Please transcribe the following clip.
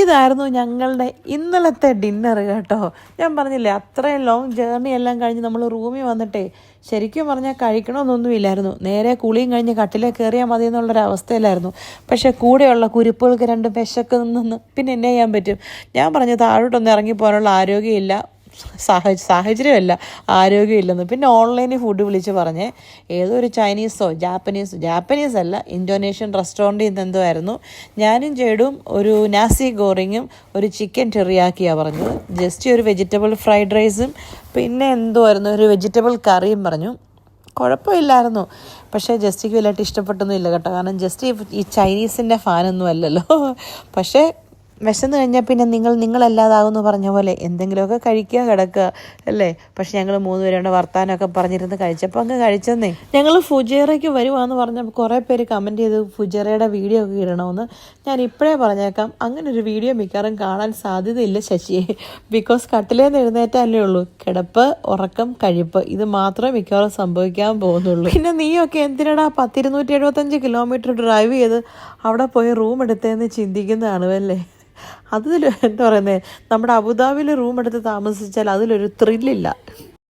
ഇതായിരുന്നു ഞങ്ങളുടെ ഇന്നലത്തെ ഡിന്നർ കേട്ടോ. ഞാൻ പറഞ്ഞില്ലേ അത്രയും ലോങ് ജേർണി എല്ലാം കഴിഞ്ഞ് നമ്മൾ റൂമിൽ വന്നിട്ടേ ശരിക്കും പറഞ്ഞാൽ കഴിക്കണമെന്നൊന്നുമില്ലായിരുന്നു. നേരെ കുളിയും കഴിഞ്ഞ് കട്ടിലേ കയറിയാൽ മതി എന്നുള്ളൊരവസ്ഥയിലായിരുന്നു പക്ഷേ കൂടെയുള്ള കുരിപ്പുകൾക്ക് രണ്ട് വിശക്ക് നിന്ന് പിന്നെ എന്നെ ചെയ്യാൻ പറ്റും. ഞാൻ പറഞ്ഞു താഴോട്ടൊന്നും ഇറങ്ങി പോകാനുള്ള ആരോഗ്യമില്ല. സാഹച സാഹചര്യമല്ല ആരോഗ്യമില്ലെന്ന്. പിന്നെ ഓൺലൈനിൽ ഫുഡ് വിളിച്ച് പറഞ്ഞ് ഏതോ ഒരു ചൈനീസോ ജാപ്പനീസോ ജാപ്പനീസ് അല്ല ഇന്തോനേഷ്യൻ റെസ്റ്റോറന്റിൽ നിന്ന് എന്തോ ആയിരുന്നു. ഞാനും ചേടും ഒരു നാസി ഗോറിങ്ങും ഒരു ചിക്കൻ ടെറിയാക്കിയാണ് പറഞ്ഞു ജസ്റ്റ് ഒരു വെജിറ്റബിൾ ഫ്രൈഡ് റൈസും പിന്നെ എന്തോ ആയിരുന്നു ഒരു വെജിറ്റബിൾ കറിയും പറഞ്ഞു. കുഴപ്പമില്ലായിരുന്നു. പക്ഷേ ജസ്റ്റിക്ക് വലിയ ഇഷ്ടപ്പെട്ടൊന്നും ഇല്ല കേട്ടോ. കാരണം ജസ്റ്റ് ഈ ചൈനീസിന്റെ ഫാനൊന്നും അല്ലല്ലോ. പക്ഷേ വിശന്ന് കഴിഞ്ഞാൽ പിന്നെ നിങ്ങൾ നിങ്ങളല്ലാതാകുമെന്ന് പറഞ്ഞ പോലെ എന്തെങ്കിലുമൊക്കെ കഴിക്കുക കിടക്കുക അല്ലേ? പക്ഷെ ഞങ്ങൾ മൂന്ന് പേരുടെ വർത്താനമൊക്കെ പറഞ്ഞിരുന്ന് കഴിച്ചപ്പോൾ അങ്ങ് കഴിച്ചെന്നേ. ഞങ്ങൾ ഫുജേറയ്ക്ക് വരുവാന്ന് പറഞ്ഞപ്പോൾ കുറേ പേര് കമന്റ് ചെയ്ത് ഫുജേറയുടെ വീഡിയോ ഒക്കെ ഇടണമെന്ന് ഞാൻ ഇപ്പോഴേ പറഞ്ഞേക്കാം. അങ്ങനെ ഒരു വീഡിയോ മിക്കവാറും കാണാൻ സാധ്യതയില്ല ശശിയെ. ബിക്കോസ് കട്ടിലേന്ന് എഴുന്നേറ്റല്ലേ ഉള്ളൂ. കിടപ്പ് ഉറക്കം കഴിപ്പ്. ഇത് മാത്രമേ മിക്കവാറും സംഭവിക്കാൻ പോകുന്നുള്ളൂ. പിന്നെ നീയൊക്കെ എന്തിനടാ പത്തിരുന്നൂറ്റി എഴുപത്തഞ്ച് കിലോമീറ്റർ ഡ്രൈവ് ചെയ്ത് അവിടെ പോയി റൂം എടുത്തതെന്ന് ചിന്തിക്കുന്നതാണ് അല്ലേ? അതിൽ എന്താ പറയുന്നത് നമ്മുടെ അബുദാബിയിൽ റൂം എടുത്ത് താമസിച്ചാൽ അതിലൊരു ത്രില്ലില്ല